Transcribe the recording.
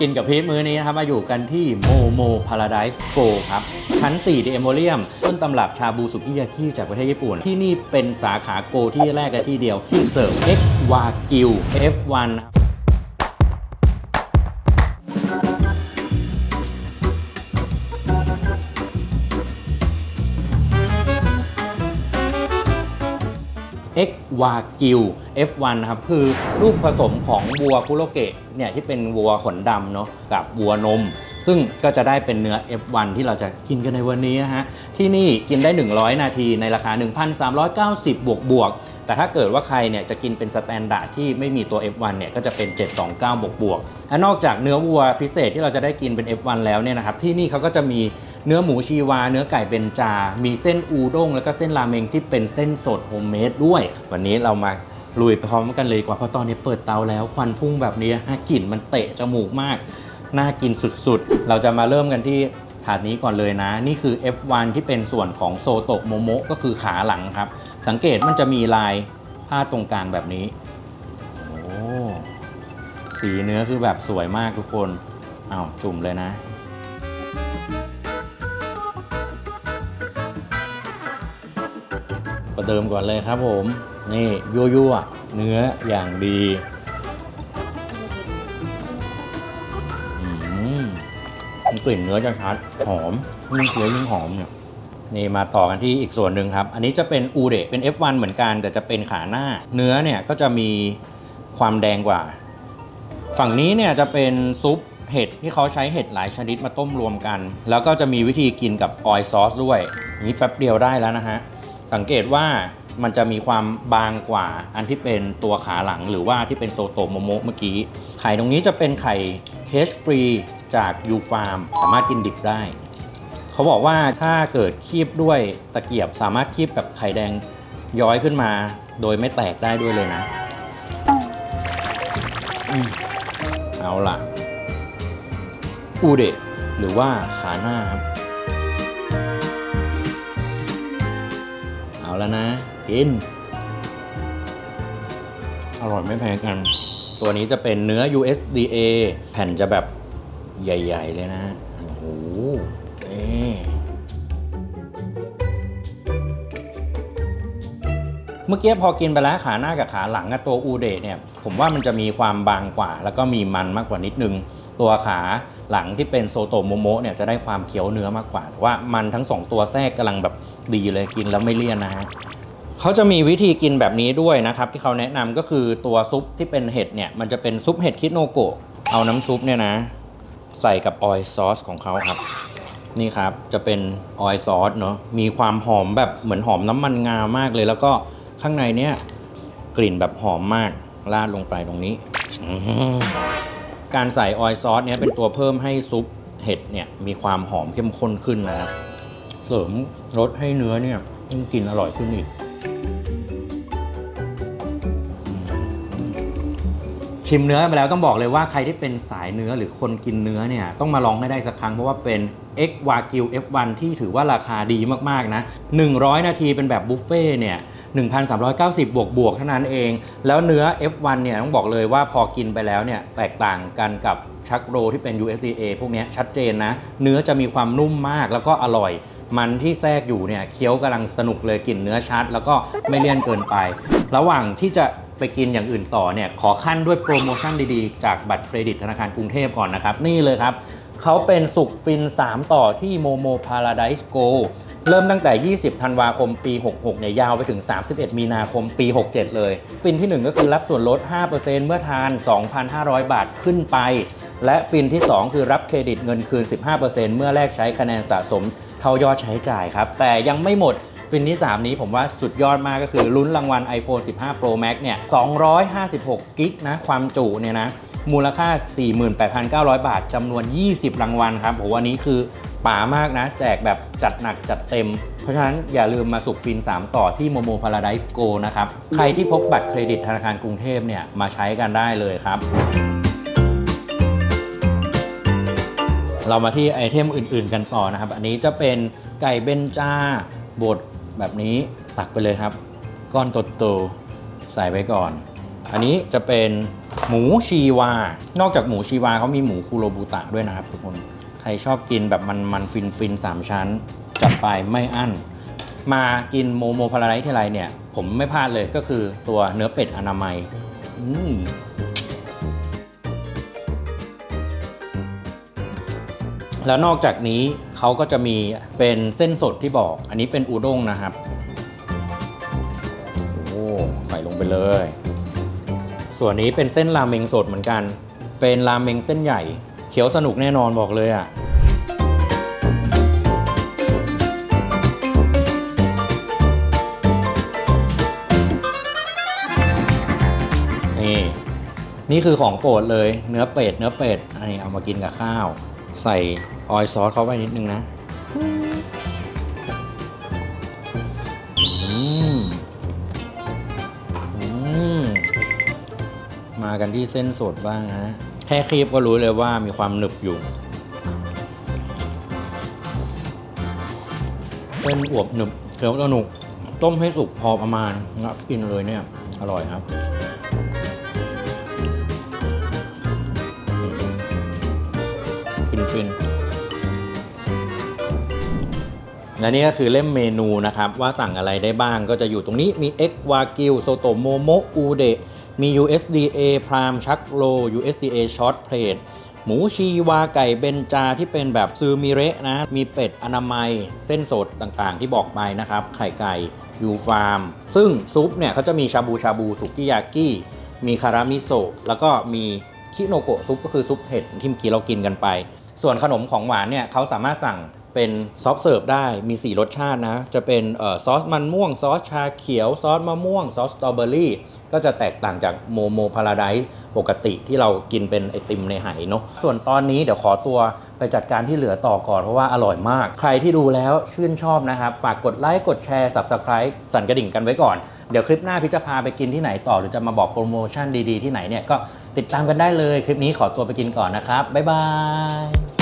กินกับพีทมื้อนี้นะครับมาอยู่กันที่โมโมพาราไดส์โกครับ ชั้น 4ดีเอมโมเรียม ต้นตำรับชาบูสุกิยากิจากประเทศญี่ปุ่น ที่นี่เป็นสาขาโกที่แรกและที่เดียว ที่เสิร์ฟเอ็กวากิว F1 ครับ X Wagyu F1 นะครับคือลูกผสมของวัวคุโรเกะเนี่ยที่เป็นวัวขนดำเนาะกับวัวนม ซึ่งก็จะได้เป็นเนื้อ F1 ที่เราจะกินกันในวันนี้นะฮะที่นี่กินได้ 100 นาทีในราคา 1,390 บวกบวกแต่ถ้าเกิดว่าใครเนี่ยจะกินเป็นสแตนดาร์ดที่ไม่มีตัว F1 เนี่ยก็จะเป็น 729 บวกบวกและนอกจากเนื้อวัวพิเศษที่เราจะได้กินเป็น F1 แล้วเนี่ยนะครับที่นี่เขาก็จะมี เนื้อหมูชีวา เนื้อไก่เบนจา มีเส้นอูด้ง แล้วก็เส้นราเมงที่เป็นเส้นสดโฮมเมดด้วย วันนี้เรามาลุยไปพร้อมกันเลยดีกว่าเพราะตอนนี้เปิดเตาแล้วควันพุ่งแบบนี้ฮะกลิ่นมันเตะจมูกมาก น่ากินสุดๆ เราจะมาเริ่มกันที่ถาดนี้ก่อนเลยนะ นี่คือ F1 ที่เป็นส่วนของโซโตะโมโมะก็คือขาหลังครับ สังเกตมันจะมีลายผ้าตรงกลางแบบนี้โอ้สีเนื้อคือแบบสวยมากทุกคนอ้าวจุ่มเลยนะ ประเดิมก่อนเลยครับผม นี่ยั่วๆเนื้ออย่างดีอืมกลิ่นเนื้อจะชัดหอมยิ่งเคี้ยวยิ่งหอมเนี่ยนี่มาต่อกันที่อีกส่วนหนึ่งครับ อันนี้จะเป็นอูเดะเป็น F1 เหมือนกัน แต่จะเป็นขาหน้า เนื้อเนี่ยก็จะมีความแดงกว่า ฝั่งนี้เนี่ยจะเป็นซุปเห็ดที่เขาใช้เห็ดหลายชนิดมาต้มรวมกัน แล้วก็จะมีวิธีกินกับออยซอสด้วย นี่แป๊บเดียวได้แล้วนะฮะ สังเกตว่ามันจะมีความบางกว่าอันที่เป็นตัวขาหลังหรือว่าที่เป็นโซโตโมโมเมื่อกี้ ไข่ตรงนี้จะเป็นไข่เคชฟรีจากยูฟาร์มสามารถกินดิบได้ เขาบอกว่าถ้าเกิดคีบด้วยตะเกียบสามารถคีบแบบไข่แดงย้อยขึ้นมา โดยไม่แตกได้ด้วยเลยนะอเอาล่ะ อูเดะหรือว่าขาหน้าครับ แล้วนะ กิน อร่อยไม่แพ้กัน ตัวนี้จะเป็นเนื้อ USDA แผ่นจะแบบใหญ่ ๆ เลยนะฮะโอ้โหนี่ เมื่อกี้พอกินไปแล้วขาหน้ากับขาหลังกับตัวอูเดะเนี่ยผมว่ามันจะมีความบางกว่า แล้วก็มีมันมากกว่านิดนึง ตัวขาหลังที่เป็นโซโตโมโมะเนี่ยจะได้ความเคี้ยวเนื้อมากกว่าแต่ว่ามันทั้งสองตัวแทรกกำลังแบบดีเลยกินแล้วไม่เลี่ยนนะฮะเขาจะมีวิธีกินแบบนี้ด้วยนะครับ ที่เขาแนะนำก็คือตัวซุปที่เป็นเห็ดเนี่ยมันจะเป็นซุปเห็ดคิโนโกะเอาน้ำซุปเนี่ยนะ ใส่กับออยซอสของเขาครับ นี่ครับจะเป็นออยซอสเนาะมีความหอมแบบเหมือนหอมน้ำมันงามากเลยแล้วก็ ข้างในเนี่ยกลิ่นแบบหอมมากราดลงไปตรงนี้ การใส่ออยซอสเนี่ยเป็นตัวเพิ่มให้ซุปเห็ดเนี่ยมีความหอมเข้มข้นขึ้นนะครับเสริมรสให้เนื้อเนี่ยยิ่งกินอร่อยขึ้นอีก ชิมเนื้อไปแล้วต้องบอกเลยว่าใครที่เป็นสายเนื้อหรือคนกินเนื้อเนี่ยต้องมาลองให้ได้สักครั้งเพราะว่าเป็น X Wagyu F1 ที่ถือว่าราคาดีมากๆนะ 100 นาทีเป็นแบบบุฟเฟ่เนี่ย1,390 บวกบวกเท่านั้นเอง แล้วเนื้อ F1 เนี่ยต้องบอกเลยว่าพอกินไปแล้วเนี่ยแตกต่างกันกับชักโรที่เป็น USDA พวกเนี้ยชัดเจนนะ เนื้อจะมีความนุ่มมากแล้วก็อร่อย มันที่แทรกอยู่เนี่ยเคี้ยวกำลังสนุกเลยกลิ่นเนื้อชัด แล้วก็ไม่เลี่ยนเกินไป ระหว่างที่จะ ไปกินอย่างอื่นต่อเนี่ยขอขั้นด้วยโปรโมชั่นดีๆ จากบัตรเครดิตธนาคารกรุงเทพก่อนนะครับ นี่เลยครับเขาเป็นสุขฟิน 3 ต่อที่โมโมพาราไดส์โกเริ่มตั้งแต่ 20 ธันวาคมปี 66 เนี่ย ยาวไปถึง 31 มีนาคมปี 67 เลย ฟินที่ 1 ก็คือรับส่วนลด 5%เมื่อทาน 2,500 บาทขึ้นไป และฟินที่ 2 คือรับเครดิตเงินคืน 15%เมื่อแลกใช้คะแนนสะสมเท่ายอดใช้จ่ายครับ แต่ยังไม่หมด ฟินที่ 3 นี้ผมว่าสุดยอดมากก็คือลุ้นรางวัล iPhone 15 Pro Max เนี่ย 256 กิกนะ ความจุเนี่ยนะ มูลค่า 48,900 บาทจำนวน 20 รางวัลครับโหอันนี้คือป๋ามากนะ แจกแบบจัดหนักจัดเต็ม เพราะฉะนั้นอย่าลืมมาสุกฟิน 3 ต่อที่ Momo Paradise Go นะครับ ใครที่พกบัตรเครดิตธนาคารกรุงเทพเนี่ย มาใช้กันได้เลยครับเรามาที่ไอเทมอื่น ๆ กันต่อนะครับ อันนี้จะเป็นไก่เบนจาบด แบบนี้ตักไปเลยครับ ก้อนโตๆใส่ไปก่อน อันนี้จะเป็นหมูชีวา นอกจากหมูชีวาเขามีหมูคูโรบุตะด้วยนะครับทุกคนใครชอบกินแบบมันมันฟินฟินสามชั้นจัดไปไม่อั้น มากินโมโมพาราไดทีไรเนี่ย ผมไม่พลาดเลยก็คือตัวเนื้อเป็ดอนามัยอืมแล้วนอกจากนี้ เขาก็จะมีเป็นเส้นสดที่บอก อันนี้เป็นอูด้งนะครับ โอ้ใส่ลงไปเลย ส่วนนี้เป็นเส้นราเมงสดเหมือนกัน เป็นราเมงเส้นใหญ่ เขียวสนุกแน่นอนบอกเลยอะนี่นี่คือของโปรดเลยเนื้อเป็ดเนื้อเป็ดอันนี้เอามากินกับข้าว ใส่ออยซอสเข้าไปนิดนึงนะมากันที่เส้นสดบ้างฮะ แค่ครีบก็รู้เลยว่ามีความหนึบอยู่เส้นอวบหนึบเคี้ยวสนุก ต้มให้สุกพอประมาณแล้วกินเลยเนี่ย อร่อยครับ ฟินฟินและนี่ก็คือเล่มเมนูนะครับ ว่าสั่งอะไรได้บ้างก็จะอยู่ตรงนี้มี X Wagyu Soto Momo Ude มี USDA Prime ชักโล USDA Short Plate หมูชีวาไก่เบนจาที่เป็นแบบซือมิเระนะ มีเป็ดอนามัย เส้นสดต่างๆ ที่บอกไปนะครับ ไข่ไก่ยูฟาร์ม ซึ่งซุปเนี่ยเขาจะมีชาบูชาบูสุกิยากิมีคารามิโซะแล้วก็มีคิโนโกะซุปก็คือซุปเห็ดที่เมื่อกี้เรากินกันไป ส่วนขนมของหวานเนี่ยเขาสามารถสั่งเป็นซอฟเสิร์ฟได้มี 4 รสชาตินะ จะเป็นออซอสมันม่วง ซอสชาเขียว ซอสมะม่วง ซอสสตรอเบอรี่ ก็จะแตกต่างจากโมโมพาราไดซ์ปกติที่เรากินเป็นไอติมในไหเนาะส่วนตอนนี้เดี๋ยวขอตัวไปจัดการที่เหลือต่อก่อน เพราะว่าอร่อยมาก ใครที่ดูแล้วชื่นชอบนะครับ ฝากกดไลค์กดแชร์ Subscribe สั่นกระดิ่งกันไว้ก่อน เดี๋ยวคลิปหน้าพี่จะพาไปกินที่ไหนต่อ หรือจะมาบอกโปรโมชั่นดีๆที่ไหนเนี่ยก็ติดตามกันได้เลยคลิปนี้ขอตัวไปกินก่อนนะครับบ๊ายบาย